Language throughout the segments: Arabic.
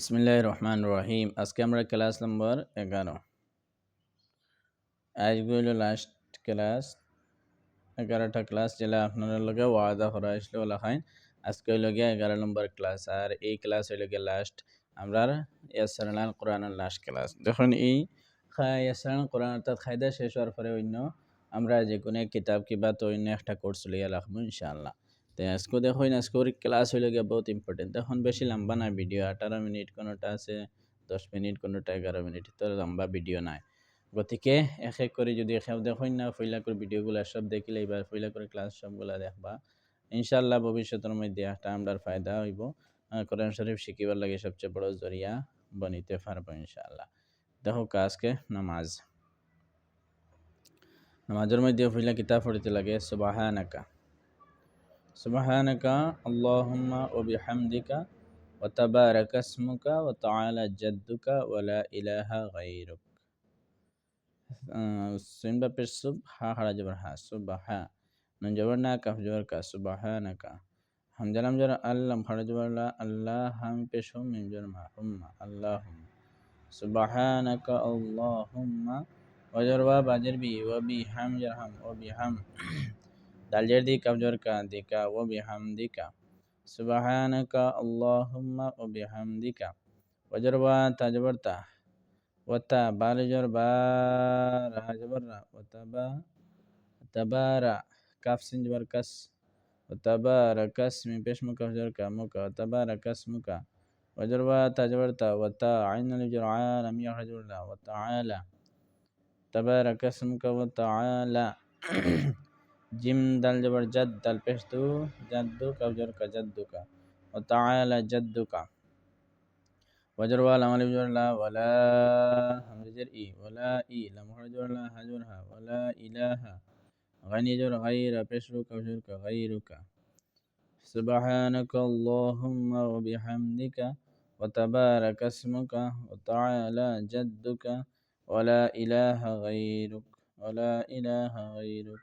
বিসমিল্লাহ রহমান রহিম। আজকে আমরা ক্লাস নম্বর এগারো। আজকে হইল লাস্ট ক্লাস এগারোটা ক্লাস যেটা আপনার লগে ওয়াদা করা আসলে ওলা খাইন আজকে হইল গিয়া এগারো নম্বর ক্লাস আর এই ক্লাস হইল গিয়া লাস্ট আমরা ইয়াসারাল কোরআনের লাস্ট ক্লাস দেখুন এই ইয়াসারাল কোরআন অর্থাৎ খায়দা শেষ হওয়ার পরে অন্য আমরা যে কোনো কিতাব কিবা তো অন্য একটা কোর্স লইয়া রাখব ইনশাআল্লাহ। তো আজকে দেখুন আজকে ক্লাস হইলে গিয়ে বহুত ইম্পর্টেন্ট এখন বেশি লম্বা না ভিডিও আঠারো মিনিট কোনোটা আছে, দশ মিনিট, কোনোটা এগারো মিনিট তো লম্বা ভিডিও নাই। গতিকে এক এক করে যদি দেখুন না, ফইলা করে ভিডিওগুলো সব দেখিলে এবার ফইলা করে ক্লাস সবগুলা দেখবা। ইনশাল্লাহ ভবিষ্যতের মধ্যে একটা আমরার ফায়দা হইব। কোরআন শরীফ শিখিবার লাগে সবচেয়ে বড় জরিয়া বনিতে পারব ইনশাল্লাহ দেখো আজকে নামাজ। নামাজের মধ্যে ফইলা কিতাব পড়িতে লাগে, সুবাহানাকা। سبحانك اللهم وبحمدك وتبارك اسمك وتعالى جدك ولا إله غيرك. سين بابر سبحا خرج برها سبحا من جبرنا كف جبرك سبحانك. حمد لم جر الله خرج برلا الله هم بشهم من جرما هم اللهم. سبحانك اللهم وجروا باجر بي وبحم جرهم وبحم دالجر دي كفجر كا ديكا وبحمدك سبحانك اللهم وبحمدك وجربا تجبرتا وتا بالجر بار هجبرا وتبا تبارا كاف سنجبر كس وتبارك اسمي بيش مكفجر كا مكا وتبارك اسمك وجربا تجبرتا وتا عين الجر عالم يحجر وتعالى تبارك اسمك وتعالى جم دل جبر جد دل پیش دو جدو کا وجر کا جدو کا۔ و تعالی وتعالى کا۔ وجر ولا عمل جر لا ولا حمز جر اي ولا اي لم جر لا حجر ها ولا الہ غنی جر غير پیش رو کا جر کا۔ غيرك سبحانك اللهم وبحمدك وتبارك اسمك وتعالى جدك ولا إله غيرك ولا إله غيرك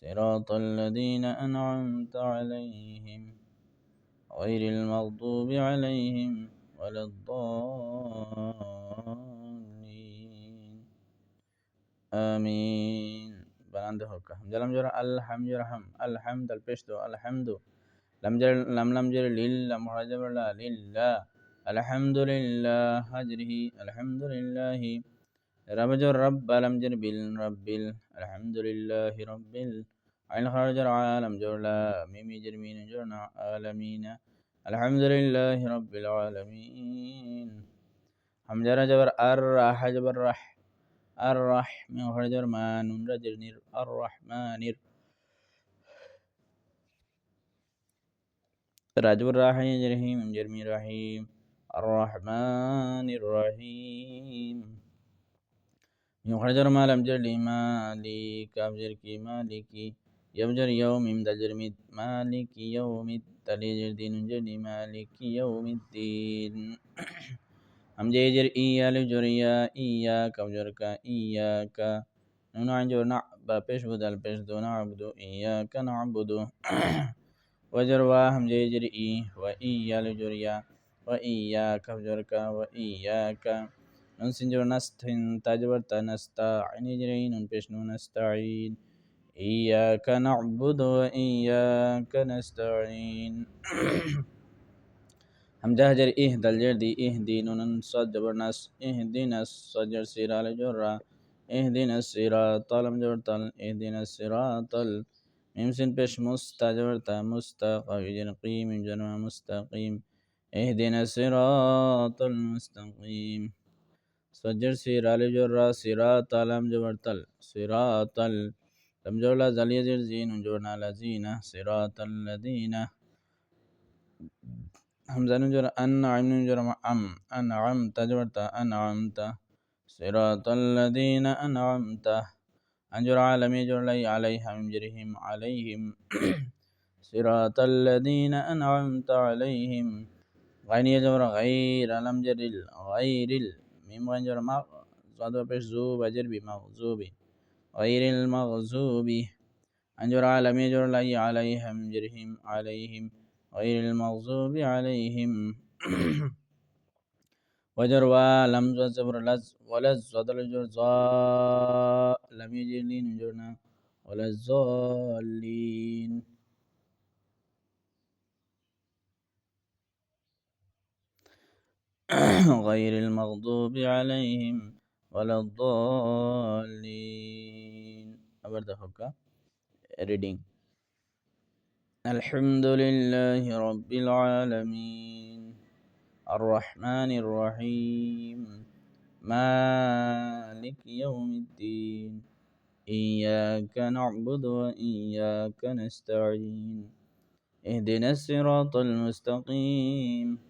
صراط الذين أنعمت عليهم غير المغضوب عليهم ولا الضالين. آمين. بلند هوكا جلم جرى. الحمد رحم الحمد البشتو الحمد. لم جر لم لم جر لله. لا. لله. الحمد لله. هجره. الحمد لله. رب جر رب لم جر بالرب الحمد لله رب عين خرج عالم جر لا ميمي جر مين جرنا عالمين الحمد لله رب العالمين. حمد جبر الرح جبر رح الرح من خرج ما نون رجل نير الرحمن راجب الرحيم جرمي رحيم الرحمن الرحيم. يخرج ما لم جر مالك أبجر كي مالكي يبجر يوم دجر مالك يوم تليجر دين جر مالك يوم الدين. هم جيجر إيا لجر يا إياك أبجرك إياك نون عنجر نعب بيش بدل بيش دو نعبد إياك نعبد وجر هم جيجر إي وإيا لجر يا وإياك أبجرك وإياك ننسجر نستن تجبر تنستعين جرين بشنو نستعين إياك نعبد وإياك نستعين. هم جهجر إيه دلجر دي إيه دي نون صد جبر نس إيه دي نس صجر سيرا لجرا إيه دي نس سيرا طالم جبر طل إيه دي نس سيرا طل ميم سن بش مستجبر تا مستقيم قيم جنوا مستقيم. اهدنا الصراط المستقيم. سجر سيرا لجرا صراط لم جبرتل صراط لم جبر زلي زين جرنا لزينة صراط الذين همزة نجر أنعم نجر أم أنعمت جبرت أنعمت صراط الذين أنعمت أنجر عالمي جر لي عليهم جرهم عليهم صراط الذين أنعمت عليهم غين يجبر غير لم جر غير ميم غنجر ما صاد بش زوب أجر بمغزوب غير المغزوب أنجر عالمي جر لي عليهم جرهم عليهم. غير المغضوب عليهم. وجر ولم زبر لز ولز صدر الجر زا لم يجي لين جرنا ولا الضالين غير المغضوب عليهم ولا الضالين. أبرد حكا reading. الحمد لله رب العالمين. الرحمن الرحيم. مالك يوم الدين. إياك نعبد وإياك نستعين. اهدنا الصراط المستقيم.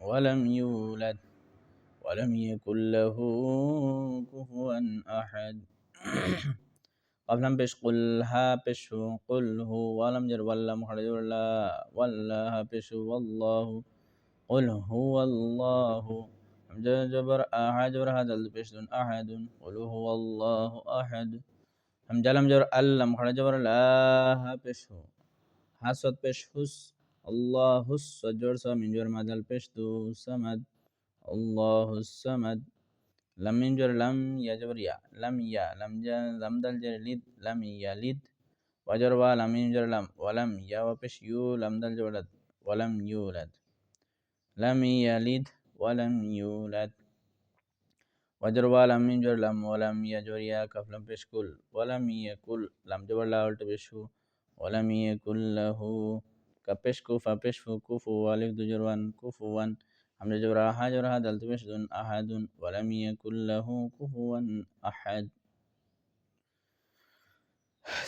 ولم يولد ولم يكن له كفوا أحد. قبلا بش قل ها بش قل هو ولم جر ولا مخرج ولا ولا ها بش والله قل هو الله. جبر أحد هذا البش أحد قل هو الله أحد. هم جلم جبر ألا مخرج جبر لا ها بش حسد بش حس. الله السجر من جر مدى البش سمد الله السمد لم ينجر لم يجبر يا لم يا لم لم دل جر لد لم يلد وجر ولم ينجر لم ولم يا وبش يو لم دل جولد ولم يولد لم يلد ولم يولد وجر ولم ينجر لم ولم يجر يا كف لم بش كل ولم يكل لم جبر لا ولت بشو ولم يكن له كبش كوف بش كوفو والف دجروان كوفوان حمد جبر أحد جبر هذا التبشد أحد ولم يكن له كفوا أحد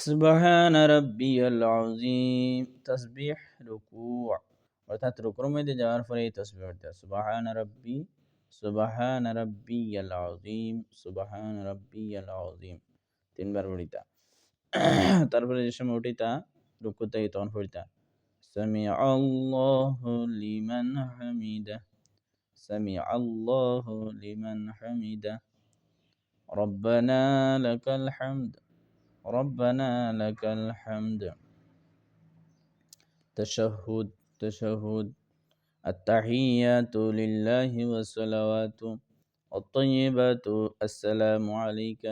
سبحان ربي العظيم تسبيح ركوع وتترك رمي جار فري تسبيح سبحان ربي سبحان ربي العظيم سبحان ربي العظيم তিনবার পড়িতা তারপরে যে সময় উঠিতা রুকুতে তখন পড়িতা سمع الله لمن حمده. سمع الله لمن حمده. ربنا لك الحمد. ربنا لك الحمد. تشهد تشهد. التحيات لله والصلوات الطيبات. السلام عليك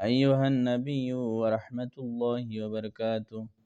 أيها النبي ورحمة الله وبركاته.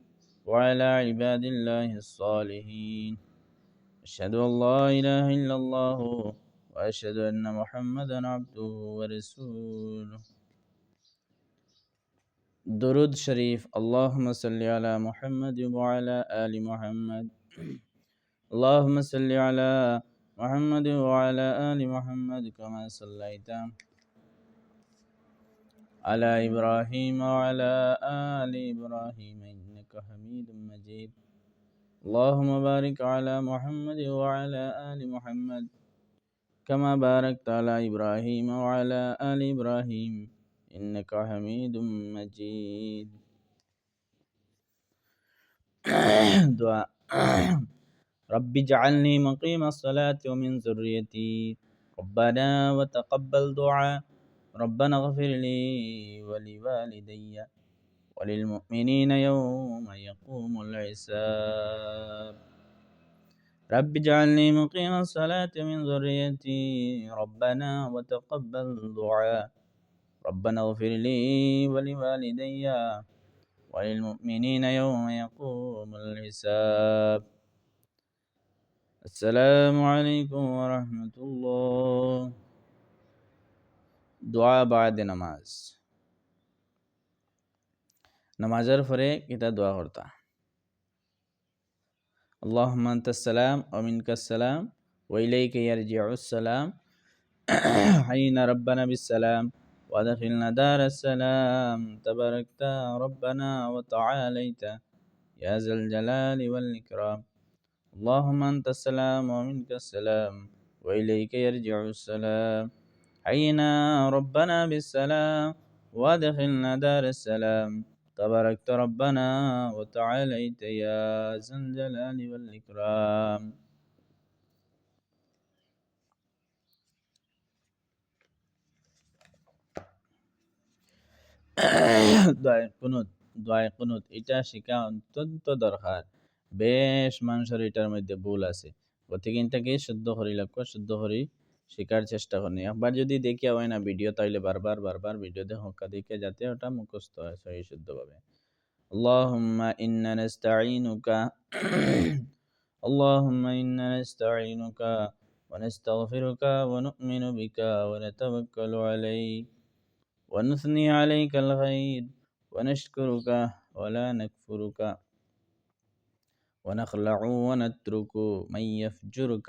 وعلى عباد الله الصالحين. أشهد أن لا إله إلا الله وأشهد أن محمدا عبده ورسوله. درود شريف. اللهم صل على محمد وعلى آل محمد. اللهم صل على محمد وعلى آل محمد كما صليت على إبراهيم وعلى آل إبراهيم إنك حميد مجيد اللهم بارك على محمد وعلى آل محمد كما باركت على إبراهيم وعلى آل إبراهيم إنك حميد مجيد. دعاء. رب اجعلني مقيم الصلاة ومن ذريتي. ربنا وتقبل دعاء. ربنا اغفر لي ولوالدي. وللمؤمنين يوم يقوم الحساب. رب اجعلني مقيم الصلاة من ذريتي ربنا وتقبل دعاء. ربنا اغفر لي ولوالدي وللمؤمنين يوم يقوم الحساب. السلام عليكم ورحمة الله. دعاء بعد نماز. نمازر পরে কিতা দোয়া করতা اللهم أنت السلام ومنك السلام وإليك يرجع السلام حين ربنا بالسلام وادخلنا دار السلام تباركت ربنا وتعاليت يا ذا الجلال والإكرام اللهم أنت السلام ومنك السلام وإليك يرجع السلام حينا ربنا بالسلام وادخلنا دار السلام تباركت ربنا وتعاليت يا ذا الجلال والإكرام দোয়া কুনুত দোয়া কুনুত এটা শেখা অত্যন্ত দরকার বেশ মানুষের এটার মধ্যে ভুল আছে গতিকিনটাকে শুদ্ধ করি লক্ষ্য শুদ্ধ করি শেখার চেষ্টা করি একবার যদি দেখিয়া হয় না ভিডিও তাইলে বারবার বারবার ভিডিও দেখা দেখে যাতে ওটা মুখস্থ হয় সহি শুদ্ধভাবে اللهم إنا نستعينك اللهم إنا نستعينك ونستغفرك ونؤمن بك ونتوكل عليك ونثني عليك الخير ونشكرك ولا نكفرك ونخلع ونترك من يفجرك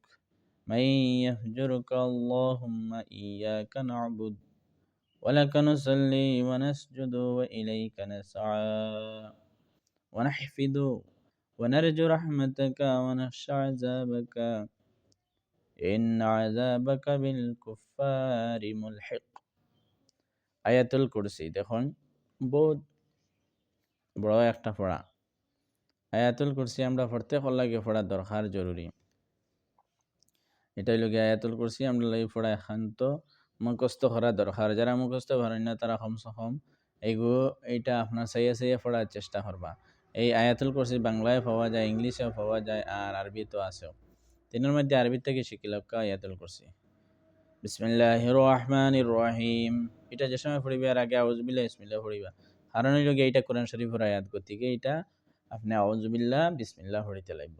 من يهجرك اللهم إياك نعبد ولك نصلي ونسجد وإليك نسعى ونحفظ ونرجو رحمتك ونخشى عذابك إن عذابك بالكفار ملحق آية الكرسي দেখুন বহুত বড় একটা পড়া আয়াতুল কুরসি আমরা পড়তে লাগে পড়া দরকার জরুরি এটাই লোক আয়াতুল কুরসি আমরা লাগে পড়া একান্ত মুখস্থ করা দরকার। যারা মুখস্থ করেন না, তারা কমসে কম এইগু, এইটা আপনার সাইয়া সাইয়া পড়ার চেষ্টা করবা। এই আয়াতুল কুরসি বাংলায় পাওয়া যায়, ইংলিশেও পাওয়া যায়, আর আরবিতেও আছেও তিনের মধ্যে আরবি থেকে শিখিলাম আয়াতুল কুরসি। বিসমিল্লাহ রহমান রহিম এটা যে সময় পড়িবে আর আগে আউজবিল্লা ইসমিল্লা পড়িবা কারণ হইল এইটা কোরআন শরীফের আয়াত গতিকে এটা আপনি আউজবিল্লাহ বিসমিল্লাহ পড়িতে লাগব।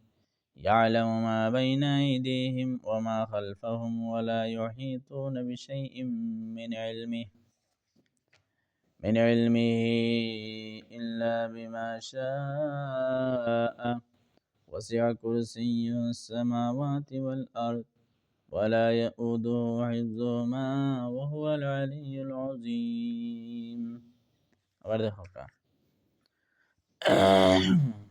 يعلم ما بين أيديهم وما خلفهم ولا يحيطون بشيء من علمه من علمه إلا بما شاء. وسع كرسيه السماوات والأرض ولا يؤوده حفظهما وهو العلي العظيم.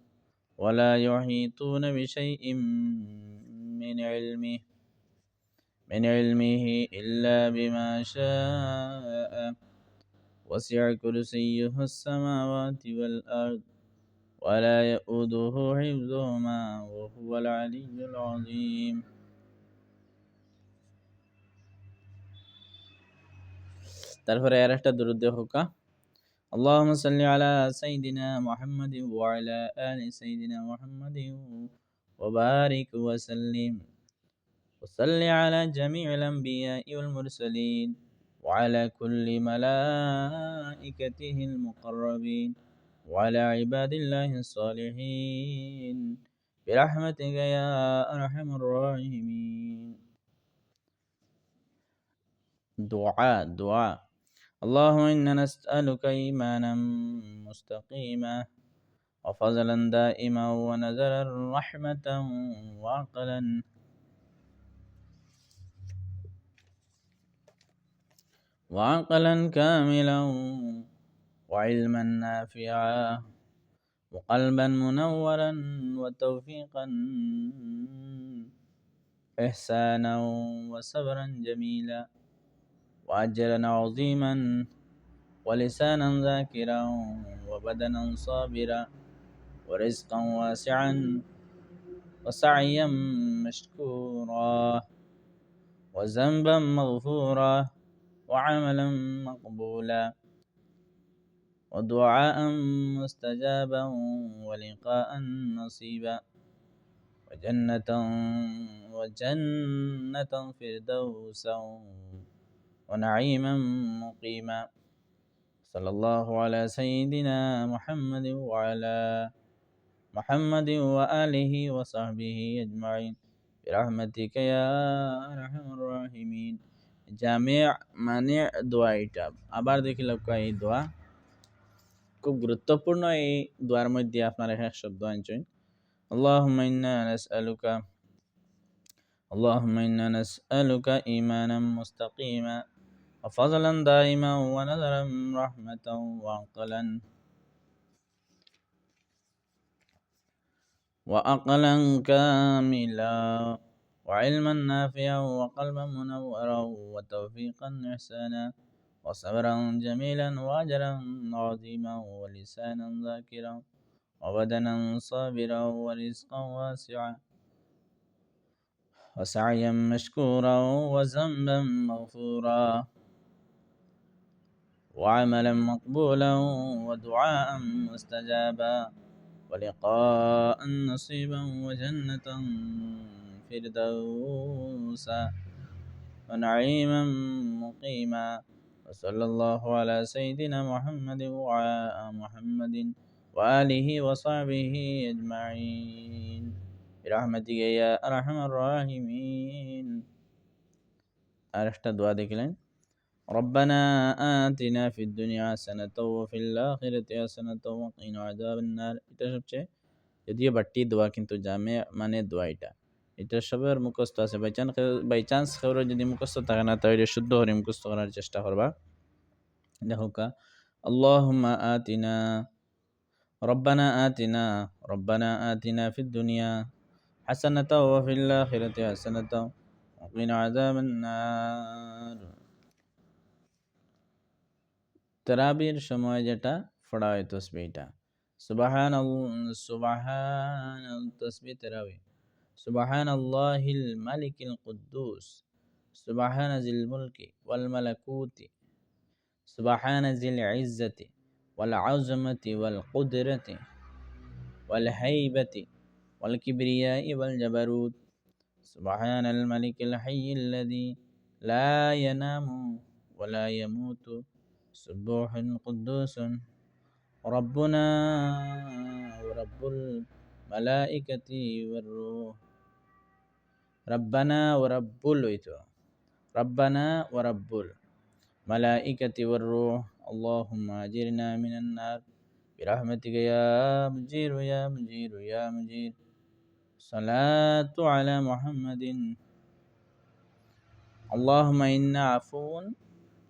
ولا يحيطون بشيء من علمه من علمه إلا بما شاء وسع كرسيه السماوات والأرض ولا يؤوده حفظهما وهو العلي العظيم তারপরে আর একটা দরুদ হোকা اللهم صل على سيدنا محمد وعلى آل سيدنا محمد وبارك وسلم. وصل على جميع الأنبياء والمرسلين وعلى كل ملائكته المقربين وعلى عباد الله الصالحين. برحمتك يا أرحم الراحمين. دعاء دعاء. اللهم إنا نسألك إيمانا مستقيما وفضلا دائما ونزلا رحمة وعقلا وعقلا كاملا وعلما نافعا وقلبا منورا وتوفيقا إحسانا وصبرا جميلا وأجرا عظيما ولسانا ذاكرا وبدنا صابرا ورزقا واسعا وسعيا مشكورا وذنبا مغفورا وعملا مقبولا ودعاء مستجابا ولقاء نصيبا وجنة وجنة فردوسا ونعيما مقيما صلى الله على سيدنا محمد وعلى محمد وآله وصحبه أجمعين برحمتك يا أرحم الراحمين জামিয়া মানে দোয়া এটা আবার দেখি লক্ষ্য এই দোয়া খুব গুরুত্বপূর্ণ এই দোয়ার মধ্যে আপনার এক শব্দ আনছেন اللهم إنا نسألك اللهم إنا نسألك إيمانا مستقيما وفضلا دائما ونذرا رحمة وعقلا. وأقلا كاملا وعلما نافعا وقلبا منورا وتوفيقا إحسانا وصبرا جميلا وأجرا عظيما ولسانا ذاكرا وبدنا صابرا ورزقا واسعا. وسعيا مشكورا وذنبا مغفورا. وعملا مقبولا ودعاء مستجابا ولقاء نصيبا وجنة فردوسا ونعيما مقيما وصلى الله على سيدنا محمد وعلى محمد وآله وصحبه أجمعين برحمتك يا أرحم الراحمين أرشت دعاء দেখলেন ربنا آتنا في الدنيا حسنة وفي الآخرة حسنة وقنا عذاب النار এটা সবচেয়ে যদিও বাট্টি দোয়া কিন্তু জামে মানে দোয়া এটা এটা সবের মুখস্থ আছে বাই চান্স বাই চান্স খেউরে যদি মুখস্থ থাকে না তাহলে শুদ্ধ করে মুখস্থ করার চেষ্টা করবা দেখো কা اللهم آتنا ربنا آتنا ربنا آتنا في الدنيا حسنة وفي الآخرة حسنة وقنا عذاب النار তেরাবির সময় যেটা পড়া হয় তসবিটা সুবাহান সুবাহান তসবি তেরাবি সুবাহান আল্লাহিল মালিকিল কুদ্দুস সুবাহান জিল মুলকি ওয়াল মালাকুতি সুবাহান জিল ইজ্জতি ওয়াল আজমতি ওয়াল কুদরতি ওয়াল হাইবতি والكبرياء والجبروت سبحان الملك الحي الذي لا ينام ولا يموت سبوح قدوس ربنا ورب الملائكة والروح. ربنا ورب الويتو ربنا ورب الملائكة والروح. اللهم أجرنا من النار. برحمتك يا مجير يا مجير يا مجير. صلاة على محمد. اللهم إنا عفو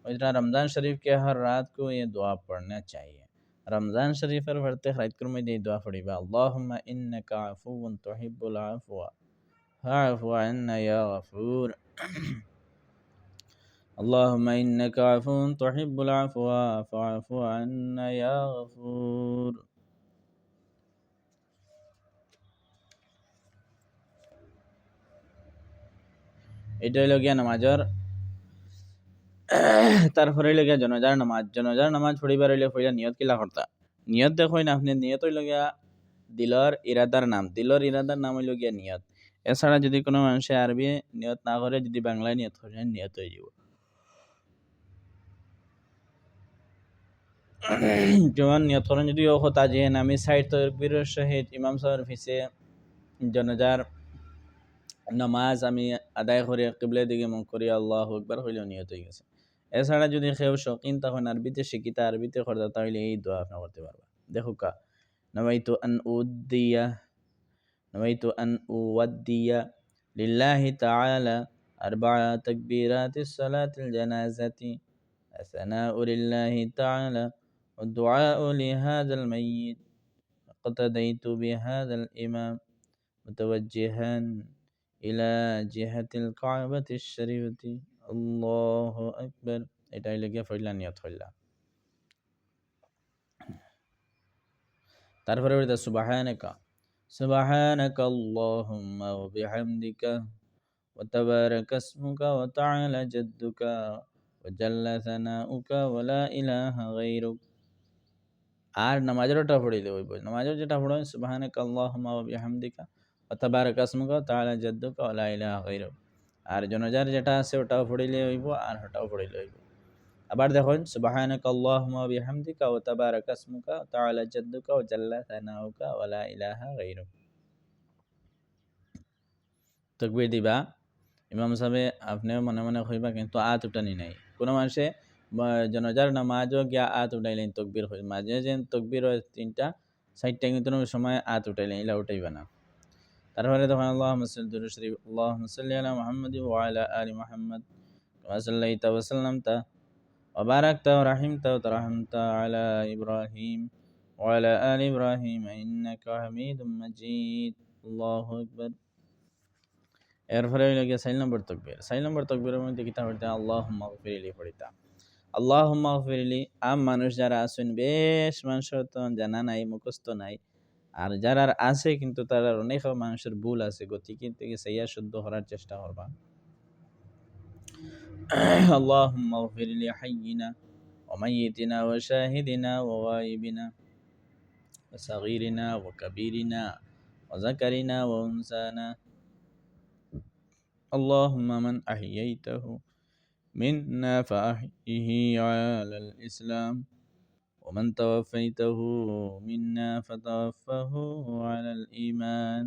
इतना रमज़ान शरीफ के हर रात को ये दुआ पढ़ना चाहिए। रमज़ान शरीफ पर भरते खरीद कर में ये दुआ पढ़ी अल्लाह इन काफून तोहिबुलफ़ुआ हाफूर अल्लाह इन काफून तोहिबुलफ़ुआ फ़ाफ़ुआन या गफ़ूर। এটা হলো গিয়া নামাজের তারপরে গিয়া জনজার নামাজ জনজার নামাজ পড়িবার হইলে পড়িয়া নিয়ত কিলা করতা নিয়ত দেখো না আপনি নিয়ত হইল গিয়া দিলর ইরাদার নাম দিলর ইরাদার নাম হইল গিয়া নিয়ত। এছাড়া যদি কোনো মানুষে আরবি নিয়ত না করে যদি বাংলায় নিয়ত করে নিয়ত হয়ে যাব। যেমন নিয়ত করেন যদি ও হতা যে আমি সাইড তকবীরের সহিত ইমাম সাহেবের ফিসে জনজার নামাজ আমি আদায় করে কিবলের দিকে মুখ করি আল্লাহ একবার হইলেও নিয়ত হয়ে গেছে। এছাড়া যদি কেউ শকিন তখন আরবিতে শিখিতা আরবিতে করতে তাহলে এই দোয়া আপনি করতে পারবা দেখো কা নবাইতু আন উদ্দিয়া نويت أن أودي لله تعالى أربع تكبيرات الصلاة الجنازة الثناء لله تعالى والدعاء لهذا الميت اقتديت بهذا الإمام متوجها إلى جهة الكعبة الشريفة الله একবার এটাই লেগে ফইলা নিয়ত হইলা তারপরে বলতে সুবাহানাকা সুবাহানাকা আল্লাহুম্মা ওয়া বিহামদিকা ওয়া তাবারাকা ইসমুকা ওয়া তাআলা জাদ্দুকা ওয়া জাল্লা সানাউকা ওয়া লা ইলাহা গায়রুক আর নামাজের ওটা পড়িলে ওই বই নামাজের যেটা পড়ো সুবাহানাকা আল্লাহুম্মা ওয়া বিহামদিকা ওয়া তাবারাকা ইসমুকা ওয়া তাআলা জাদ্দুকা ওয়া লা ইলাহা গায়রুক আর জনজার যেটা আছে ওটাও পড়িলে হইব, আর ওটাও পড়িলে হইব। আবার দেখুন, সুবহানাক আল্লাহুম্মা ওয়া বিহামদিকা ওয়া তাবারাক আসমুকা ওয়া তাআলা জাদ্দুকা ওয়া জাল্লা সানাউকা ওয়া লা ইলাহা গায়রুক। তকবির দিবা। ইমাম সাহেব আপনিও মনে মনে কইবা, কিন্তু আত উঠানি নাই। কোনো মানুষে জনজার নামাজও গিয়া আত উঠাইলেন, তকবির মাঝে যে তকবির তিনটা সাইডটা কিন্তু সময় আত উঠাইলেন এলা উঠাইবা না। তারপরে তখন আল্লাহ মুসলিম শরীফ আল্লাহ মুসল্লি আলা মোহাম্মদ ওয়ালা আলী মোহাম্মদ كما صليت وسلمت وباركت ورحمت وترحمت على إبراهيم وعلى آل إبراهيم إنك حميد مجيد الله أكبر এরপরে হইল গিয়ে সাইল নম্বর তকবির সাইল নম্বর তকবিরের মধ্যে কিতা পড়তে আল্লাহ মাগফিরিলি পড়িতা আল্লাহ মাগফিরিলি আম মানুষ যারা আছেন বেশ মানুষের তো জানা নাই মুখস্থ নাই আর যারা আছে কিন্তু তারা অনেক মানুষের ভুল আছে গতিকে থেকে সাইয়া শুদ্ধ করার চেষ্টা করবা اللهم اغفر لحينا وميتنا وشاهدنا وغائبنا وصغيرنا وكبيرنا وذكرنا وانثانا اللهم من أحييته منا فأحيه على الإسلام ومن توفيته منا فتوفه على الإيمان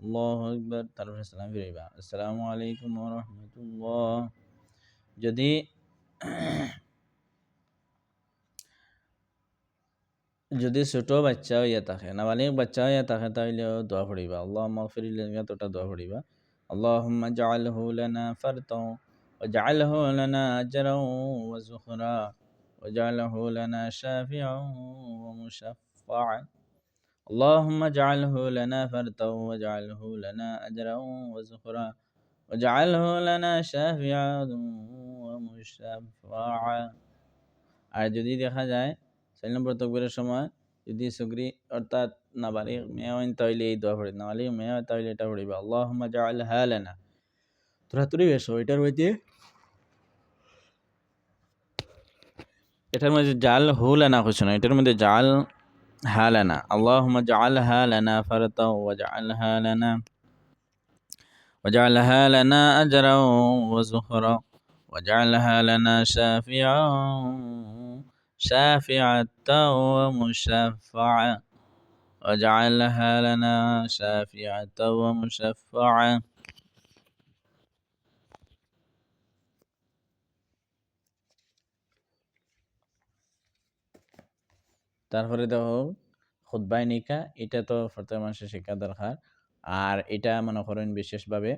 الله أكبر তারপর সালাম ফিরাইবা আসসালামু আলাইকুম ওয়া রাহমাতুল্লাহ যদি যদি ছোট বাচ্চা হইয়া থাকে নাবালিক বাচ্চা হইয়া থাকে তাহলে দোয়া পড়িবা আল্লাহ মাগফির লিনা তোটা দোয়া পড়িবা اللهم اجعله لنا فرطا واجعله لنا أجرا وزخرا واجعله لنا شافعا ومشفعا اللهم اجعله لنا فرطا واجعله لنا أجرا وزخرا واجعله لنا شافعا ومشفعا আর যদি দেখা যায় চার নম্বর তকবীরের সময় যদি সুগ্রি অর্থাৎ নাবালিগ মেয়ে হইন তাইলে এই দোয়া পড়ি নাবালিগ মেয়ে হয় তাইলে এটা পড়িবা আল্লাহুম্মা জাআল হালানা তোরা তুরি বেশো এটার মধ্যে এটার মধ্যে জাল হুলানা কিছু না এটার মধ্যে জাল হালানা আল্লাহুম্মা জাআল হালানা ফারতা ওয়া জাআলহা লানা وجعلها لنا أجرا وزخرا وجعلها لنا شافعا شافعة ومشفعة وجعلها لنا شافعة ومشفعة তারপরে দেখো খুদ্বাই নিকা, এটা তো প্রত্যেক মানুষের শিক্ষা দরকার। আর এটা মনে করেন বিশেষভাবে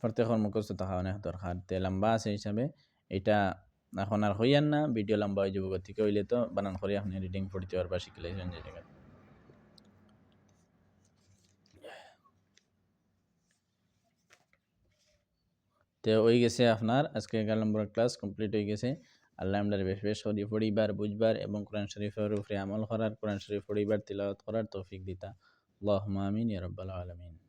প্রত্যেকের মুখস্থ থাকা অনেক দরকার। তে লম্বা আছে হিসাবে, এটা এখন আর হইয়ান না, ভিডিও লম্বা হয়ে যাব গতিকে হইলে তো বানান করে আপনি রিডিং পড়তে পারবা শিখলেছেন যে জায়গায় তো হয়ে গেছে আপনার, আজকে এগারো নম্বর ক্লাস কমপ্লিট হয়ে গেছে। আল্লাহ আমরা বেশ বেশ শরীফ পড়িবার, বুঝবার এবং কোরআন শরীফের উপরে আমল করার, কোরআন শরীফ পড়িবার, তিলাওয়াত করার তৌফিক দিতা। আল্লাহ আমিন ইয়ারব্বাল আলমিন।